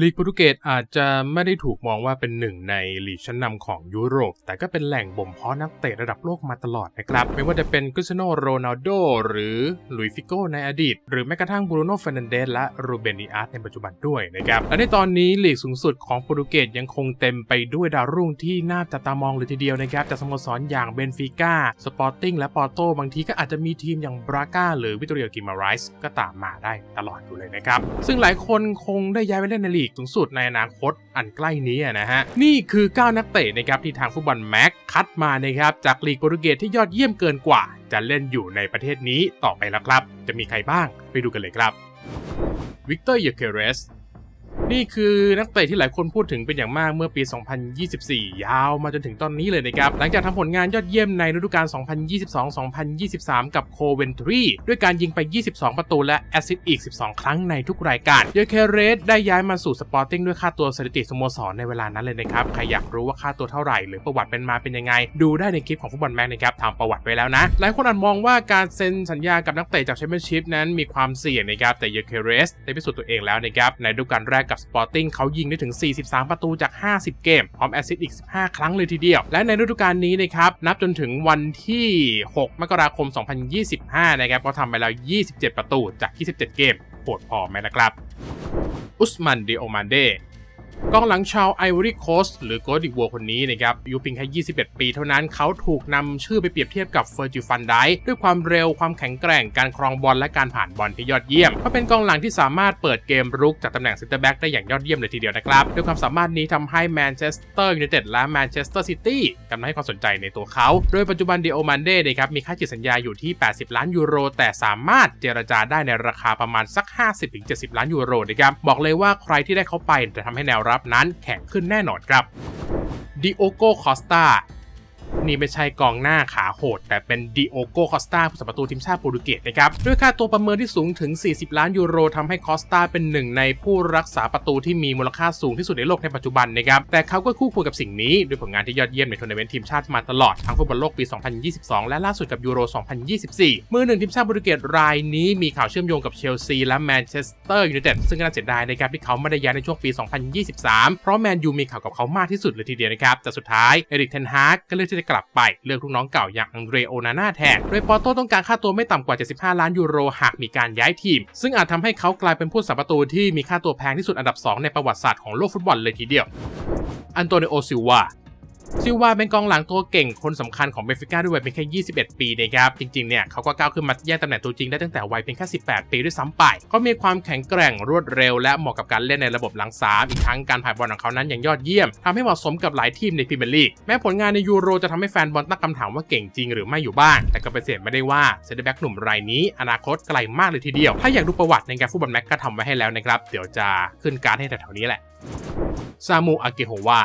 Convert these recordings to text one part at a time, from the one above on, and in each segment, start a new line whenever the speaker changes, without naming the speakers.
ลีกโปรตุเกสอาจจะไม่ได้ถูกมองว่าเป็นหนึ่งในลีกชั้นนำของยุโรป แต่ก็เป็นแหล่งบ่มเพาะนักเตะระดับโลกมาตลอดนะครับ ไม่ว่าจะเป็นคริสโนโรนัลโดหรือลุยฟิโกในอดีต หรือแม้กระทั่งบรูโน่เฟรนันเดสและรูเบนิอาร์ตในปัจจุบันด้วยนะครับ และในตอนนี้ลีกสูงสุดของโปรตุเกสยังคงเต็มไปด้วยดาวรุ่งที่น่าจับตามองเลยทีเดียวนะครับจากสโมสรอย่างเบนฟิก้าสปอร์ติ้งและปอร์โตบางทีก็อาจจะมีทีมอย่างบราก้าหรือวิตตเรียกิมาไรส์ก็ตามมาได้ตลอดอยู่เลยนะครับซึ่งหลายคนคงได้ย้ายไปเล่นในลีกสูงสุดในอนาคตอันใกล้นี้นะฮะ นี่คือ 9 นักเตะนะครับที่ทางฟุตบอลแม็กคัดมานะครับจากลีกโปรตุเกสที่ยอดเยี่ยมเกินกว่า จะเล่นอยู่ในประเทศนี้ต่อไปแล้วครับ จะมีใครบ้างไปดูกันเลยครับวิกเตอร์เยเคเรส นี่คือนักเตะที่หลายคนพูดถึงเป็นอย่างมากเมื่อปี 2024 ยาวมาจนถึงตอนนี้เลยนะครับ หลังจากทำผลงานยอดเยี่ยมในฤดูกาล 2022-2023 กับโคเวนทรี ด้วยการยิงไป 22 ประตูและแอสซิสต์อีก 12 ครั้งในทุกรายการเยเคเรสได้ย้ายมาสู่สปอร์ติ้งด้วยค่าตัวสถิติสโมสรในเวลานั้นเลยนะครับ ใครอยากรู้ว่าค่าตัวเท่าไหร่ หรือประวัติเป็นมาเป็นยังไง ดูได้ในคลิปของฟุตบอลแม็กนะครับทำประวัติไว้แล้วนะ หลายคนอาจมองว่าการเซ็นสัญญากับนักเตะจากแชมเปี้ยนชิพนั้นมีความเสี่ยงนะครับแต่เยเคเรสได้พิสูจน์ตัวเองแล้วนะครับในฤดูกาลแรกกับสปอร์ติ้งเขายิงได้ถึง 43 ประตูจาก 50 เกม พร้อมแอสซิสต์อีก 15 ครั้งเลยทีเดียว และในฤดูกาลนี้นะครับ นับจนถึงวันที่ 6 มกราคม 2025 นะครับ ก็ทำไปแล้ว 27 ประตูจาก 27 เกมโหดพอไหมนะครับ อุสมันเดโอมานเด กองหลังชาวไอวอรี่โคสหรือโกดิวัวคนนี้นะครับอายุเพียงแค่21 ปีเท่านั้นเขาถูกนำชื่อไปเปรียบเทียบกับเฟอร์จิฟันไดด้วยความเร็วความแข็งแกร่งการครองบอลและการผ่านบอลที่ยอดเยี่ยมเขาเป็นกองหลังที่สามารถเปิดเกมรุกจากตำแหน่งเซนเตอร์แบ็กได้อย่างยอดเยี่ยมเลยทีเดียวนะครับด้วยความสามารถนี้ทำให้แมนเชสเตอร์ยูไนเต็ดและแมนเชสเตอร์ซิตี้กำลังให้ความสนใจในตัวเขา โดยปัจจุบันเดโอมันเดนะครับมีค่าจิตสัญญาอยู่ที่ 80 ล้านยูโร แต่สามารถเจรจาได้ในราคาประมาณสัก 50-70 ล้านยูโรนะครับบอกเลยว่าใครที่ได้เขาไปจะทำให้แนวรับนั้นแข็งขึ้นแน่นอนครับดิโอโกคอสตา นี่ไม่ใช่กองหน้าขาโหด แต่เป็นดิโอโกคอสตาผู้สัประตูทีมชาติโปรตุเกสนะครับด้วยค่าตัวประเมินที่สูงถึง 40 ล้านยูโรทำให้คอสตาเป็นหนึ่งในผู้รักษาประตูที่มีมูลค่าสูงที่สุดในโลกในปัจจุบันนะครับแต่เขาก็คู่ควรกับสิ่งนี้ด้วยผลงานที่ยอดเยี่ยมในทัวร์นาเมนต์ทีมชาติมาตลอดทั้งฟุตบอลโลกปี 2022 และล่าสุดกับยูโร 2024 มือหนึ่งทีมชาติโปรตุเกสรายนี้มีข่าวเชื่อมโยงกับเชลซีและแมนเชสเตอร์ยูไนเต็ดซึ่งก็น่าเสียดายนะครับที่เขาไม่ได้ย้ายในช่วงปี 2023 เพราะแมนยูมีข่าวกับเขามากที่สุดเลยทีเดียวนะครับแต่สุดท้ายเอริกเทนฮากก็เลือกที่จะกลับไปเลือกลูกน้องเก่าอย่างอังเดรโอนาน่าแทน โดยปอโต้ต้องการค่าตัวไม่ต่ำกว่า 75 ล้านยูโรหากมีการย้ายทีม ซึ่งอาจทำให้เขากลายเป็นผู้สัประตูที่มีค่าตัวแพงที่สุดอันดับ 2 ในประวัติศาสตร์ของโลกฟุตบอลเลยทีเดียวอันโตนิโอซิวา ซิลวาเป็นกองหลังตัวเก่งคนสำคัญของเบฟิก้าด้วยวัยเพียงแค่ 21 ปีนะครับ จริงๆ เนี่ยเขาก็ก้าวขึ้นมาแย่งตำแหน่งตัวจริงได้ตั้งแต่วัยเพียงแค่ 18 ปีด้วยซ้ำไปเขามีความแข็งแกร่งรวดเร็ว และเหมาะกับการเล่นในระบบหลังสามอีกทั้งการผ่านบอลของเขานั้นอย่างยอดเยี่ยมทำให้เหมาะสมกับหลายทีมในพรีเมียร์ลีกแม้ผลงานในยูโรจะทำให้แฟนบอลตั้งคำถามว่าเก่งจริงหรือไม่อยู่บ้าง แต่ก็เป็นเสียไม่ได้ว่าเซนเตอร์แบ็กหนุ่มรายนี้ อนาคตไกลมากเลยทีเดียว ถ้าอยากดูประวัติในการฟุตบอลแม็กก็ทำไว้ให้แล้วนะครับเดี๋ยวจะขึ้นการให้แถวๆนี้แหละซามูอาเกโฮวา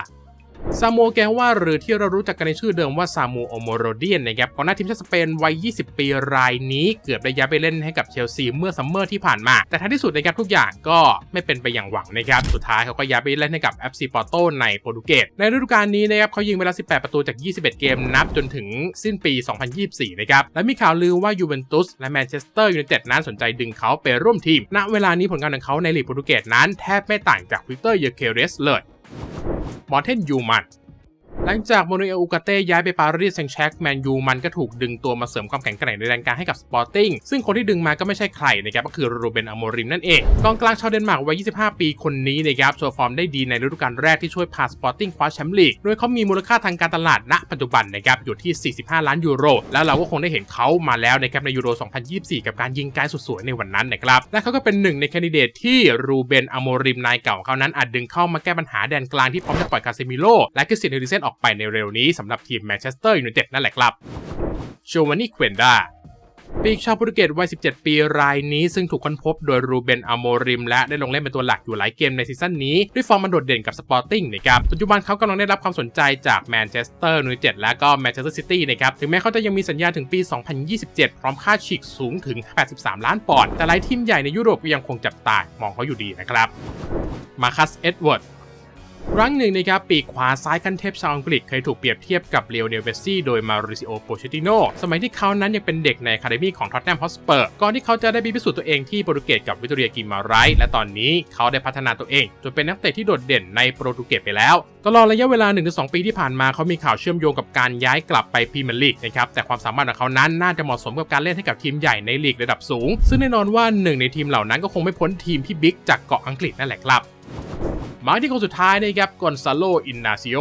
ซามูแกว่าหรือที่เรารู้จักกันในชื่อเดิมว่าซามูโอโมโรเดียนนะครับกองหน้าทีมชาติสเปนวัย 20 ปีรายนี้เกือบได้ย้ายไปเล่นให้กับเชลซีเมื่อซัมเมอร์ที่ผ่านมา แต่ท้ายที่สุดนะครับทุกอย่างก็ไม่เป็นไปอย่างหวังนะครับ สุดท้ายเขาก็ย้ายไปเล่นให้กับ FC Porto ในโปรตุเกสในฤดูกาลนี้นะครับเขายิงไปแล้ว 18 ประตูจาก 21 เกมนับจนถึงสิ้นปี 2024 นะครับ และมีข่าวลือว่ายูเวนตุสและแมนเชสเตอร์ยูไนเต็ดนั้นสนใจดึงเขาไปร่วมทีม ณ เวลานี้ผลงานของเขาในลีกโปรตุเกสนั้นแทบไม่ต่างจากวิกเตอร์เยเคเรสเลย มอร์เทนยูมัน หลังจากโมนูเอลอูกาเต้ย้ายไปปารีสแซงต์แชร์กแมนยูมันก็ถูกดึงตัวมาเสริมความแข็งแกร่งในแรงการให้กับสปอร์ติ้งซึ่งคนที่ดึงมาก็ไม่ใช่ใครนะครับก็คือรูเบนอโมริมนั่นเองกองกลางชาวเดนมาร์กวัย 25 ปีคนนี้นะครับโชว์ฟอร์มได้ดีในฤดูกาลแรกที่ช่วยพาสปอร์ติ้งคว้าแชมป์ลีกโดยเขามีมูลค่าทางการตลาดณ ปัจจุบันนะครับอยู่ที่ 45 ล้านยูโร แล้วเราก็คงได้เห็นเขามาแล้วนะครับในยูโร 2024 กับการยิงไกลสุดสวยในวันนั้นนะครับและเขาก็เป็นหนึ่งในแคนดิเดตที่รูเบนอโมริมนายเก่าเขานั้นอาจดึงเข้ามาแก้ปัญหาแดนกลางที่พร้อมจะปล่อยคาเซมิโลและคริสเตียนเฮริเซนออกไปในเร็วนี้สำหรับทีมแมนเชสเตอร์ยูไนเต็ดนั่นแหละครับโชวานิเควนดาปีกชาวโปรตุเกสวัย 17 ปีรายนี้ซึ่งถูกค้นพบโดยรูเบนอโมริม และได้ลงเล่นเป็นตัวหลักอยู่หลายเกมในซีซั่นนี้ ด้วยฟอร์มมันโดดเด่นกับสปอร์ติ้งนะครับ ปัจจุบันเขากำลังได้รับความสนใจจากแมนเชสเตอร์ยูไนเต็ดและก็แมนเชสเตอร์ซิตี้นะครับ ถึงแม้เขาจะยังมีสัญญาถึงปี 2027 พร้อมค่าฉีกสูงถึง 83 ล้านปอนด์แต่หลายทีมใหญ่ในยุโรปก็ยังคงจับตามองเขาอยู่ดีนะครับมาคัสเอ็ดเวิร์ด ครั้งหนึ่งนะครับปีกขวาซ้ายขั้นเทพชาวอังกฤษเคยถูกเปรียบเทียบกับเลโอเนลเบสซี่โดยมาริซิโอโปเชติโนสมัยที่เขานั้นยังเป็นเด็กในคาเดมีของท็อตแนมฮอสเปอร์ก่อนที่เขาจะได้ไปพิสูจน์ตัวเองที่โปรตุเกสกับวิตเรียกิมาไรท์และตอนนี้เขาได้พัฒนาตัวเองจนเป็นนักเตะที่โดดเด่นในโปรตุเกสไปแล้ว ตลอดระยะเวลา 1-2 ปีที่ผ่านมาเขามีข่าวเชื่อมโยงกับการย้ายกลับไปพรีเมียร์ลีกนะครับแต่ความสามารถของเขานั้นน่าจะเหมาะสมกับการเล่นให้กับทีมใหญ่ในลีกระดับสูง ซึ่งแน่นอนว่าหนึ่งในทีมเหล่านั้นก็คงไม่พ้นทีมพี่บิ๊กจากเกาะอังกฤษนั่นแหละครับ มาที่คนสุดท้ายนะครับกอนซาโลอินนาซิโอ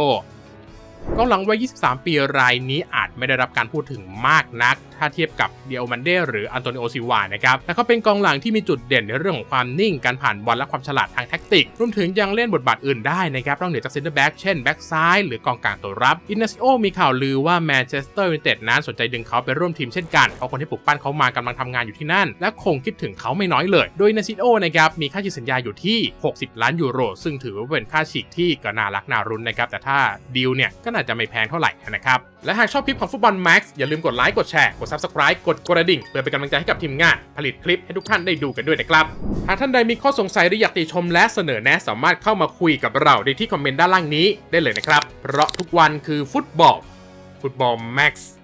กองหลังวัย 23 ปีรายนี้อาจไม่ได้รับการพูดถึงมากนักถ้าเทียบกับเดียมันเดหรืออันโตนิโอซิวานะครับแต่เขาเป็นกองหลังที่มีจุดเด่นในเรื่องของความนิ่งการผ่านบอลและความฉลาดทางแท็กติก รวมถึงยังเล่นบทบาทอื่นได้นะครับนอกเหนือจากเซนเตอร์แบ็กเช่นแบ็กซ้ายหรือกองกลางตัวรับอินนาซิโอมีข่าวลือว่าแมนเชสเตอร์ยูไนเต็ดนั้นสนใจดึงเขาไปร่วมทีมเช่นกันเพราะคนที่ปลุกปั้นเขามากำลังทำงานอยู่ที่นั่น และคงคิดถึงเขาไม่น้อยเลย โดยอินนาซิโอนะครับมีค่าฉีกสัญญาอยู่ที่ 60 ล้านยูโร ซึ่งถือว่าเป็นค่าฉีกที่ก็น่ารักน่ารุนนะครับแต่ถ้าดีลเนี่ยก็น่าจะไม่แพงเท่าไหร่นะครับและหากชอบคลิปของฟุตบอลแม็กซ์อย่าลืมกดไลค์กดแชร์กด Subscribe กดกระดิ่ง เพื่อเป็นกำลังใจให้กับทีมงาน ผลิตคลิปให้ทุกท่านได้ดูกันด้วยนะครับ หากท่านใดมีข้อสงสัยหรืออยากติชมและเสนอแนะสามารถเข้ามาคุยกับเราได้ที่คอมเมนต์ด้านล่างนี้ได้เลยนะครับ เพราะทุกวันคือฟุตบอลฟุตบอลแม็กซ์